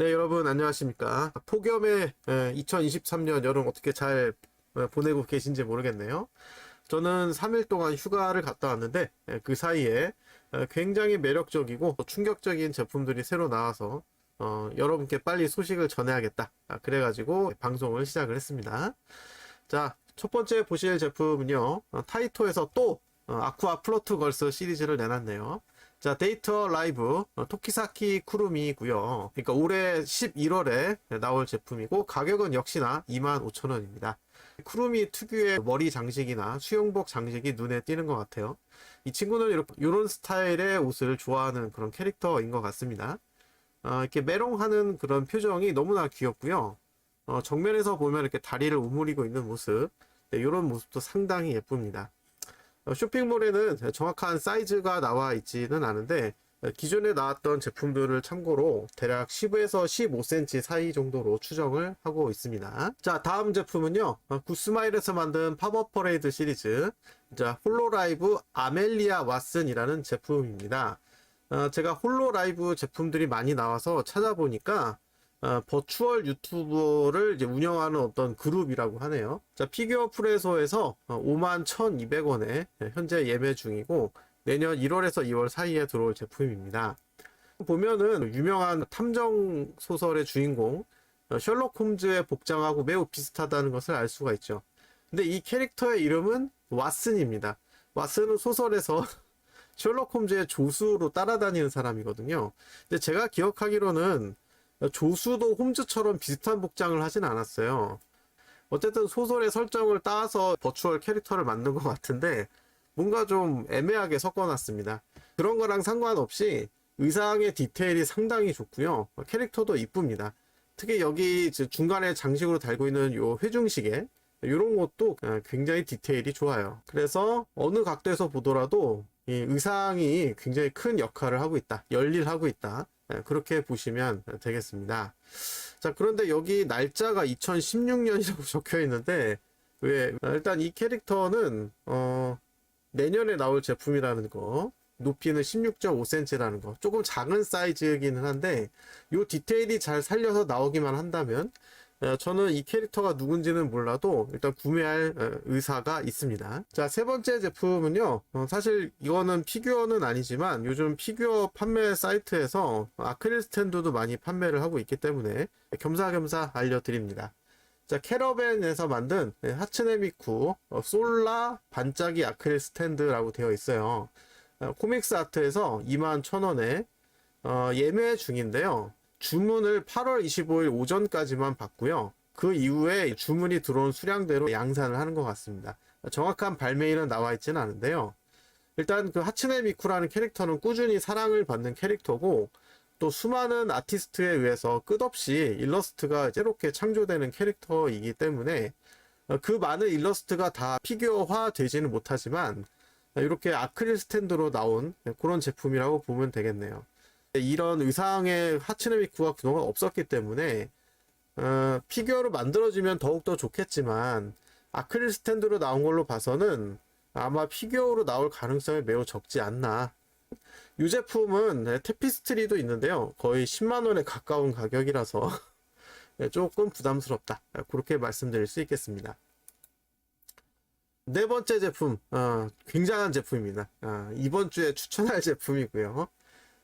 네, 여러분 안녕하십니까. 폭염의 2023년 여름 어떻게 잘 에, 보내고 계신지 모르겠네요. 저는 3일 동안 휴가를 갔다 왔는데 에, 그 사이에 에, 굉장히 매력적이고 또 충격적인 제품들이 새로 나와서 어, 여러분께 빨리 소식을 전해야겠다. 아, 그래가지고 방송을 시작을 했습니다. 자, 첫 번째 보실 제품은요. 어, 타이토에서 또 어, 아쿠아 플로트 걸스 시리즈를 내놨네요. 자, 데이터 라이브 어, 토키사키 쿠루미고요. 그러니까 올해 11월에 나올 제품이고 가격은 역시나 25,000원입니다. 쿠루미 특유의 머리 장식이나 수영복 장식이 눈에 띄는 것 같아요. 이 친구는 이렇게 이런 스타일의 옷을 좋아하는 그런 캐릭터인 것 같습니다. 어, 이렇게 메롱하는 그런 표정이 너무나 귀엽고요. 어, 정면에서 보면 이렇게 다리를 우물이고 있는 모습, 네, 이런 모습도 상당히 예쁩니다. 어, 쇼핑몰에는 정확한 사이즈가 나와 있지는 않은데 어, 기존에 나왔던 제품들을 참고로 대략 10에서 15cm 사이 정도로 추정을 하고 있습니다. 자, 다음 제품은요. 어, 구스마일에서 만든 팝업 퍼레이드 시리즈 자, 홀로라이브 아멜리아 왓슨이라는 제품입니다. 어, 제가 홀로라이브 제품들이 많이 나와서 찾아보니까 어, 버추얼 유튜버를 이제 운영하는 어떤 그룹이라고 하네요. 자, 피규어 프레소에서 51,200원에 현재 예매 중이고 내년 1월에서 2월 사이에 들어올 제품입니다. 보면은 유명한 탐정 소설의 주인공 어, 셜록 홈즈의 복장하고 매우 비슷하다는 것을 알 수가 있죠. 근데 이 캐릭터의 이름은 왓슨입니다. 왓슨은 소설에서 셜록 홈즈의 조수로 따라다니는 사람이거든요. 근데 제가 기억하기로는 조수도 홈즈처럼 비슷한 복장을 하진 않았어요. 어쨌든 소설의 설정을 따서 버추얼 캐릭터를 만든 것 같은데 뭔가 좀 애매하게 섞어놨습니다. 그런 거랑 상관없이 의상의 디테일이 상당히 좋고요. 캐릭터도 이쁩니다. 특히 여기 중간에 장식으로 달고 있는 요 회중시계 이런 것도 굉장히 디테일이 좋아요. 그래서 어느 각도에서 보더라도 이 의상이 굉장히 큰 역할을 하고 있다. 열일하고 있다. 네, 그렇게 보시면 되겠습니다. 자, 그런데 여기 날짜가 2016년이라고 적혀 있는데, 왜, 일단 이 캐릭터는, 어, 내년에 나올 제품이라는 거, 높이는 16.5cm라는 거, 조금 작은 사이즈이기는 한데, 요 디테일이 잘 살려서 나오기만 한다면, 어, 저는 이 캐릭터가 누군지는 몰라도 일단 구매할 어, 의사가 있습니다. 자, 세 번째 제품은요. 어, 사실 이거는 피규어는 아니지만 요즘 피규어 판매 사이트에서 아크릴 스탠드도 많이 판매를 하고 있기 때문에 겸사겸사 알려드립니다. 자, 캐러밴에서 만든 하츠네 미쿠 솔라 반짝이 아크릴 스탠드라고 되어 있어요. 코믹스 아트에서 21,000원에 예매 중인데요. 주문을 8월 25일 오전까지만 받고요. 그 이후에 주문이 들어온 수량대로 양산을 하는 것 같습니다. 정확한 발매일은 나와 있지는 않은데요. 일단 그 하츠네 미쿠라는 캐릭터는 꾸준히 사랑을 받는 캐릭터고 또 수많은 아티스트에 의해서 끝없이 일러스트가 이렇게 창조되는 캐릭터이기 때문에 그 많은 일러스트가 다 피규어화 되지는 못하지만 이렇게 아크릴 스탠드로 나온 그런 제품이라고 보면 되겠네요. 이런 의상의 하츠네미쿠가 그동안 없었기 때문에 어, 피규어로 만들어지면 더욱더 좋겠지만 아크릴 스탠드로 나온 걸로 봐서는 아마 피규어로 나올 가능성이 매우 적지 않나. 이 제품은 테피스트리도 있는데요. 거의 10만원에 가까운 가격이라서 조금 부담스럽다. 그렇게 말씀드릴 수 있겠습니다. 네 번째 제품, 어, 굉장한 제품입니다. 어, 이번 주에 추천할 제품이고요.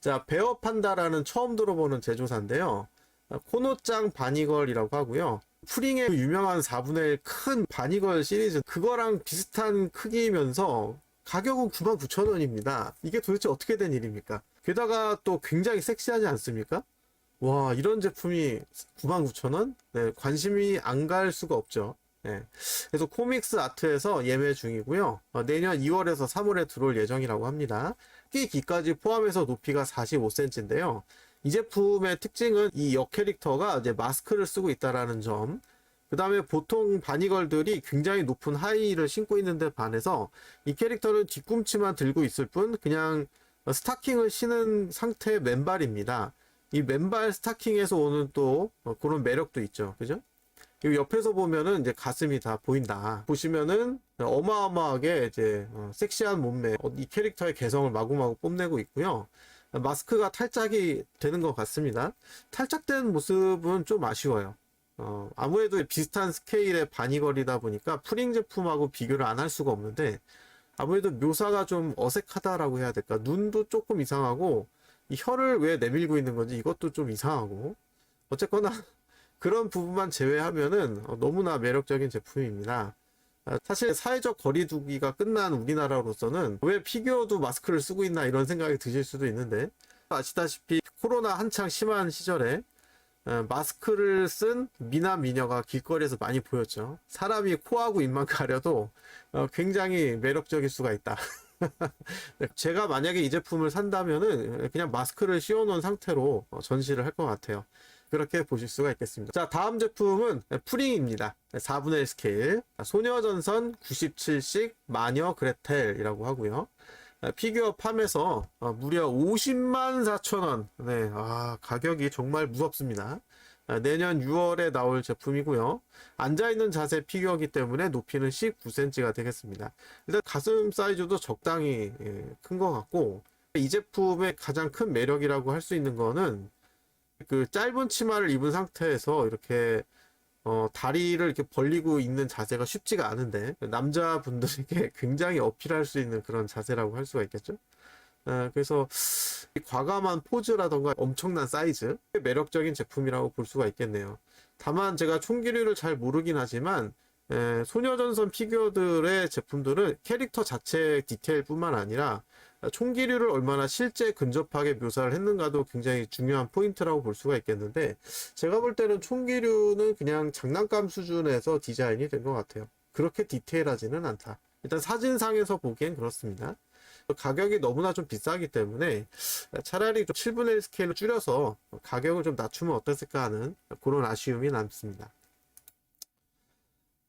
자, 베어판다라는 처음 들어보는 제조사인데요. 코노짱 바니걸이라고 하고요. 프링의 유명한 4분의 1 큰 바니걸 시리즈 그거랑 비슷한 크기면서 가격은 99,000원입니다. 이게 도대체 어떻게 된 일입니까? 게다가 또 굉장히 섹시하지 않습니까? 와, 이런 제품이 99,000원? 네, 관심이 안 갈 수가 없죠. 네. 그래서 코믹스 아트에서 예매 중이고요. 어, 내년 2월에서 3월에 들어올 예정이라고 합니다. 끼기까지 포함해서 높이가 45cm인데요. 이 제품의 특징은 이 역 캐릭터가 이제 마스크를 쓰고 있다라는 점. 그 다음에 보통 바니걸들이 굉장히 높은 하이를 신고 있는데 반해서 이 캐릭터는 뒤꿈치만 들고 있을 뿐 그냥 스타킹을 신은 상태의 맨발입니다. 이 맨발 스타킹에서 오는 또 그런 매력도 있죠. 그죠? 옆에서 보면은 이제 가슴이 다 보인다. 보시면은 어마어마하게 이제 어, 섹시한 몸매 어, 이 캐릭터의 개성을 마구마구 뽐내고 있고요. 마스크가 탈착이 되는 것 같습니다. 탈착된 모습은 좀 아쉬워요. 어, 아무래도 비슷한 스케일의 바니걸이다 보니까 프링 제품하고 비교를 안 할 수가 없는데 아무래도 묘사가 좀 어색하다라고 해야 될까? 눈도 조금 이상하고 이 혀를 왜 내밀고 있는 건지 이것도 좀 이상하고 어쨌거나 그런 부분만 제외하면은 어, 너무나 매력적인 제품입니다. 아, 사실 사회적 거리두기가 끝난 우리나라로서는 왜 피규어도 마스크를 쓰고 있나 이런 생각이 드실 수도 있는데 아시다시피 코로나 한창 심한 시절에 어, 마스크를 쓴 미남 미녀가 길거리에서 많이 보였죠. 사람이 코하고 입만 가려도 어, 굉장히 매력적일 수가 있다. 네, 제가 만약에 이 제품을 산다면은 그냥 마스크를 씌워놓은 상태로 어, 전시를 할 것 같아요. 그렇게 보실 수가 있겠습니다. 자, 다음 제품은 프링입니다. 4분의 1 스케일. 소녀전선 97식 마녀 그레텔이라고 하고요. 피규어 팜에서 어, 무려 50만 4천 원. 네, 아, 가격이 정말 무섭습니다. 아, 내년 6월에 나올 제품이고요. 앉아있는 자세 피규어이기 때문에 높이는 19cm가 되겠습니다. 일단 가슴 사이즈도 적당히 예, 큰것 같고, 이 제품의 가장 큰 매력이라고 할 수 있는 거는 그 짧은 치마를 입은 상태에서 이렇게 어, 다리를 이렇게 벌리고 있는 자세가 쉽지가 않은데 남자분들에게 굉장히 어필할 수 있는 그런 자세라고 할 수가 있겠죠. 어, 그래서 이 과감한 포즈라던가 엄청난 사이즈 매력적인 제품이라고 볼 수가 있겠네요. 다만 제가 총기류를 잘 모르긴 하지만 에, 소녀전선 피규어들의 제품들은 캐릭터 자체 디테일뿐만 아니라 총기류를 얼마나 실제 근접하게 묘사를 했는가도 굉장히 중요한 포인트라고 볼 수가 있겠는데 제가 볼 때는 총기류는 그냥 장난감 수준에서 디자인이 된 것 같아요. 그렇게 디테일하지는 않다. 일단 사진상에서 보기엔 그렇습니다. 가격이 너무나 좀 비싸기 때문에 차라리 좀 7분의 1 스케일로 줄여서 가격을 좀 낮추면 어땠을까 하는 그런 아쉬움이 남습니다.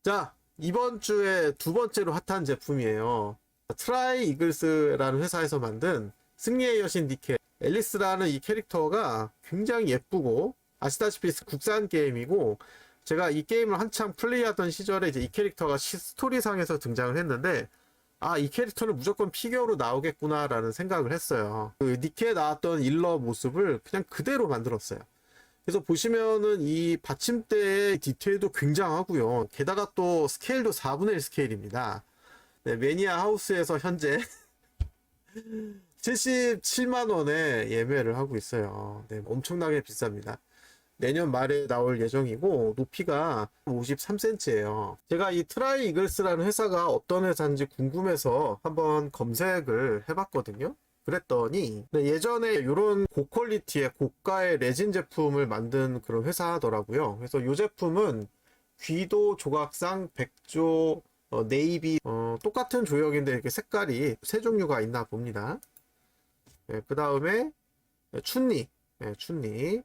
자, 이번 주에 두 번째로 핫한 제품이에요. 트라이 이글스라는 회사에서 만든 승리의 여신 니케 앨리스라는 이 캐릭터가 굉장히 예쁘고 아시다시피 국산 게임이고 제가 이 게임을 한창 플레이하던 시절에 이제 이 캐릭터가 시- 스토리상에서 등장을 했는데 아 이 캐릭터는 무조건 피규어로 나오겠구나라는 생각을 했어요. 그 니케에 나왔던 일러 모습을 그냥 그대로 만들었어요. 그래서 보시면은 이 받침대의 디테일도 굉장하고요. 게다가 또 스케일도 4분의 1 스케일입니다. 네, 매니아 하우스에서 현재 77만 원에 예매를 하고 있어요. 네, 엄청나게 비쌉니다. 내년 말에 나올 예정이고 높이가 53cm예요. 제가 이 트라이 이글스라는 회사가 어떤 회사인지 궁금해서 한번 검색을 해봤거든요. 그랬더니 네, 예전에 이런 고퀄리티의 고가의 레진 제품을 만든 그런 회사더라고요. 그래서 이 제품은 귀도 조각상 백조 어, 네이비 어, 똑같은 조형인데 이렇게 색깔이 세 종류가 있나 봅니다. 그 다음에 춘니, 예, 춘니,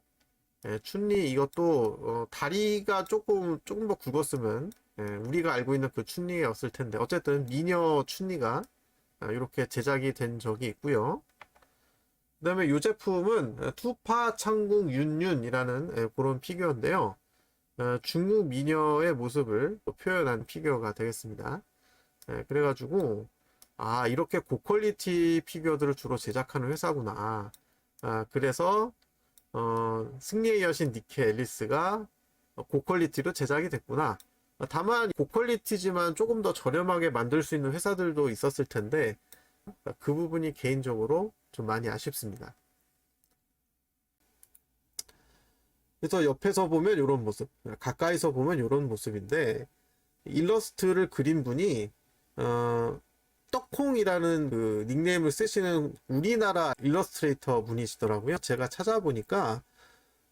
예, 춘니 이것도 어, 다리가 조금 조금 더 굵었으면 예, 우리가 알고 있는 그 춘니였을 텐데 어쨌든 미녀 춘니가 아, 이렇게 제작이 된 적이 있고요. 그 다음에 이 제품은 투파 창궁 윤윤이라는 예, 그런 피규어인데요. 어, 중국 미녀의 모습을 표현한 피규어가 되겠습니다. 예, 그래가지고 아 이렇게 고퀄리티 피규어들을 주로 제작하는 회사구나. 아, 그래서 어, 승리의 여신 니케 앨리스가 고퀄리티로 제작이 됐구나. 아, 다만 고퀄리티지만 조금 더 저렴하게 만들 수 있는 회사들도 있었을 텐데 아, 그 부분이 개인적으로 좀 많이 아쉽습니다. 그래서 옆에서 보면 이런 모습, 가까이서 보면 이런 모습인데 일러스트를 그린 분이 어, 떡콩이라는 그 닉네임을 쓰시는 우리나라 일러스트레이터 분이시더라고요. 제가 찾아보니까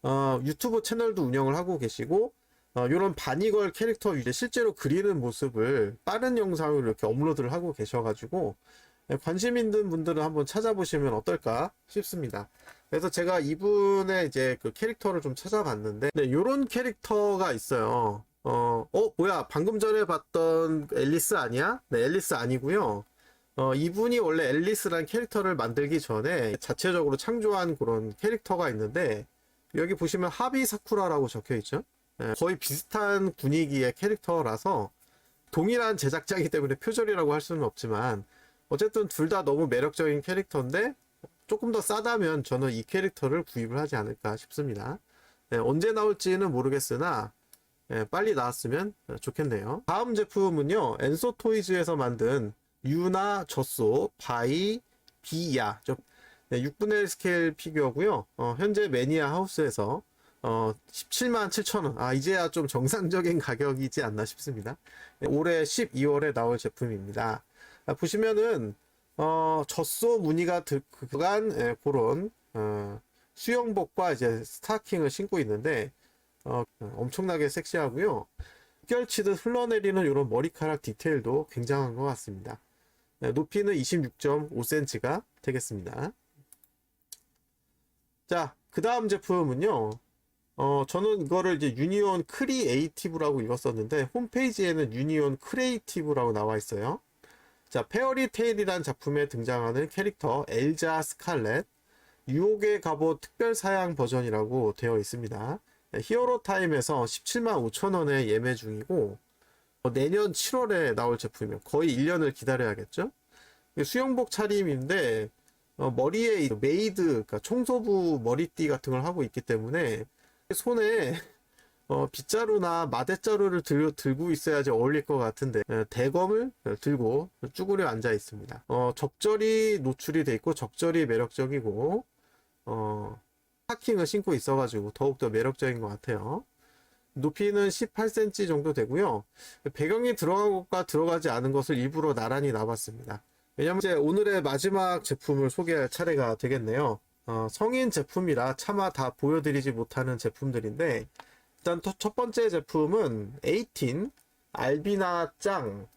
어, 유튜브 채널도 운영을 하고 계시고 어, 이런 바니걸 캐릭터 위에 실제로 그리는 모습을 빠른 영상으로 이렇게 업로드를 하고 계셔가지고 네, 관심 있는 분들은 한번 찾아보시면 어떨까 싶습니다. 그래서 제가 이분의 이제 그 캐릭터를 좀 찾아봤는데, 네, 요런 캐릭터가 있어요. 어, 어, 뭐야, 방금 전에 봤던 앨리스 아니야? 네, 앨리스 아니고요. 어, 이분이 원래 앨리스란 캐릭터를 만들기 전에 자체적으로 창조한 그런 캐릭터가 있는데, 여기 보시면 하비 사쿠라라고 적혀 있죠? 네, 거의 비슷한 분위기의 캐릭터라서, 동일한 제작자이기 때문에 표절이라고 할 수는 없지만, 어쨌든 둘 다 너무 매력적인 캐릭터인데 조금 더 싸다면 저는 이 캐릭터를 구입을 하지 않을까 싶습니다. 예, 언제 나올지는 모르겠으나 예, 빨리 나왔으면 좋겠네요. 다음 제품은요, 엔소 토이즈에서 만든 유나 젖소 바이 비야 좀 6분의 1 스케일 피규어고요. 어, 현재 매니아 하우스에서 어, 17만 7천 원. 아, 이제야 좀 정상적인 가격이지 않나 싶습니다. 네, 올해 12월에 나올 제품입니다. 아, 보시면은 어, 젖소 무늬가 들어간 예, 그런 어, 수영복과 이제 스타킹을 신고 있는데 어, 엄청나게 섹시하고요. 결치듯 흘러내리는 이런 머리카락 디테일도 굉장한 것 같습니다. 네, 높이는 26.5cm가 되겠습니다. 자, 그 다음 제품은요. 어, 저는 이거를 이제 유니온 크리에이티브라고 읽었었는데 홈페이지에는 유니온 크리에이티브라고 나와 있어요. 자, 페어리 테일이란 작품에 등장하는 캐릭터 엘자 스칼렛 유혹의 갑옷 특별 사양 버전이라고 되어 있습니다. 네, 히어로 타임에서 17만 5천 원에 예매 중이고 어, 내년 7월에 나올 제품이면 거의 1년을 기다려야겠죠? 수영복 차림인데 어, 머리에 이 메이드, 그러니까 청소부 머리띠 같은 걸 하고 있기 때문에 손에 어, 빗자루나 마대자루를 들, 들고 있어야지 어울릴 것 같은데 에, 대검을 들고 쭈그려 앉아 있습니다. 어, 적절히 노출이 돼 있고 적절히 매력적이고 어, 스타킹을 신고 있어가지고 더욱더 매력적인 것 같아요. 높이는 18cm 정도 되고요. 배경이 들어간 것과 들어가지 않은 것을 일부러 나란히 놔봤습니다. 왜냐면 이제 오늘의 마지막 제품을 소개할 차례가 되겠네요. 어, 성인 제품이라 차마 다 보여드리지 못하는 제품들인데 일단 터- 첫 번째 제품은 18 알비나 짱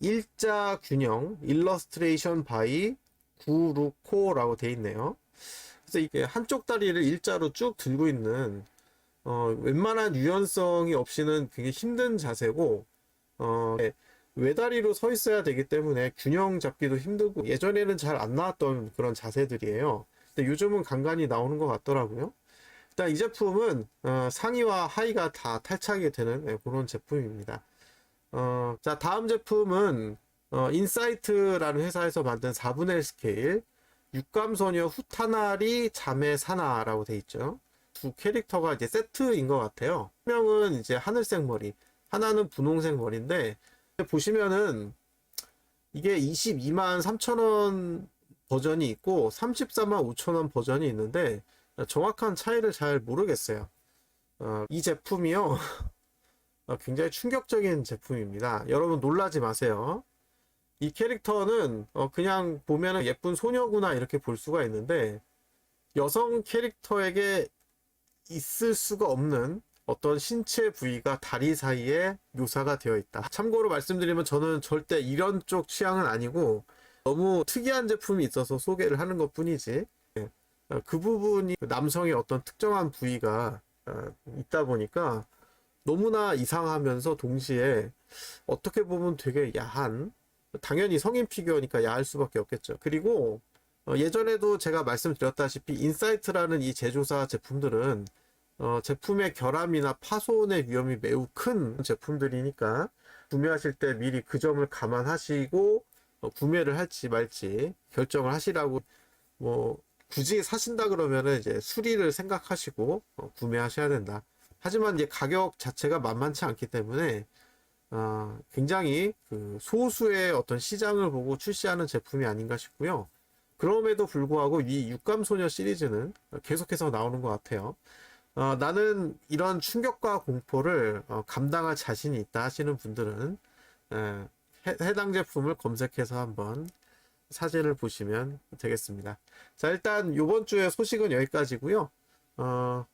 일자 균형 일러스트레이션 바이 구루코라고 돼 있네요. 그래서 이게 한쪽 다리를 일자로 쭉 들고 있는 어, 웬만한 유연성이 없이는 굉장히 힘든 자세고 어, 네, 외다리로 서 있어야 되기 때문에 균형 잡기도 힘들고 예전에는 잘 안 나왔던 그런 자세들이에요. 근데 요즘은 간간히 나오는 것 같더라고요. 일단 이 제품은 어, 상의와 하의가 다 탈착이 되는 네, 그런 제품입니다. 어, 자 다음 제품은 어, 인사이트라는 회사에서 만든 4분의 1 스케일 육감소녀 후타나리 자매 사나라고 돼 있죠. 두 캐릭터가 이제 세트인 것 같아요. 한 명은 이제 하늘색 머리, 하나는 분홍색 머리인데 보시면은 이게 22만 3천 원 버전이 있고 34만 5천 원 버전이 있는데 정확한 차이를 잘 모르겠어요. 어, 이 제품이요. 어, 굉장히 충격적인 제품입니다. 여러분 놀라지 마세요. 이 캐릭터는 어, 그냥 보면은 예쁜 소녀구나 이렇게 볼 수가 있는데 여성 캐릭터에게 있을 수가 없는 어떤 신체 부위가 다리 사이에 묘사가 되어 있다. 참고로 말씀드리면 저는 절대 이런 쪽 취향은 아니고 너무 특이한 제품이 있어서 소개를 하는 것 뿐이지. 예. 어, 그 부분이 남성의 어떤 특정한 부위가 어, 있다 보니까 너무나 이상하면서 동시에 어떻게 보면 되게 야한 당연히 성인 피규어니까 야할 수밖에 없겠죠. 그리고 어, 예전에도 제가 말씀드렸다시피 인사이트라는 이 제조사 제품들은 어, 제품의 결함이나 파손의 위험이 매우 큰 제품들이니까 구매하실 때 미리 그 점을 감안하시고 어, 구매를 할지 말지 결정을 하시라고 뭐 굳이 사신다 그러면은 이제 수리를 생각하시고 어, 구매하셔야 된다. 하지만 이제 가격 자체가 만만치 않기 때문에 어, 굉장히 그 소수의 어떤 시장을 보고 출시하는 제품이 아닌가 싶고요. 그럼에도 불구하고 이 육감소녀 시리즈는 계속해서 나오는 것 같아요. 어, 나는 이런 충격과 공포를 어, 감당할 자신이 있다 하시는 분들은 에, 해, 해당 제품을 검색해서 한번 사진을 보시면 되겠습니다. 자, 일단 이번 주에 소식은 여기까지고요. 어,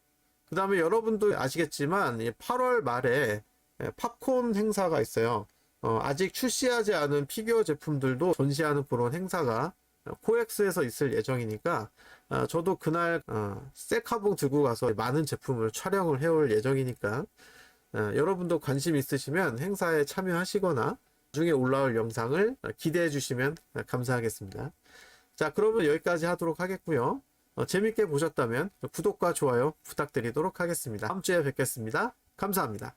그 다음에 여러분도 아시겠지만 8월 말에 예, 팝콘 행사가 있어요. 어, 아직 출시하지 않은 피규어 제품들도 전시하는 그런 행사가 코엑스에서 있을 예정이니까 어, 저도 그날 어, 셀카봉 들고 가서 많은 제품을 촬영을 해올 예정이니까 어, 여러분도 관심 있으시면 행사에 참여하시거나 나중에 올라올 영상을 기대해 주시면 감사하겠습니다. 자 그러면 여기까지 하도록 하겠고요. 어, 재밌게 보셨다면 구독과 좋아요 부탁드리도록 하겠습니다. 다음 주에 뵙겠습니다. 감사합니다.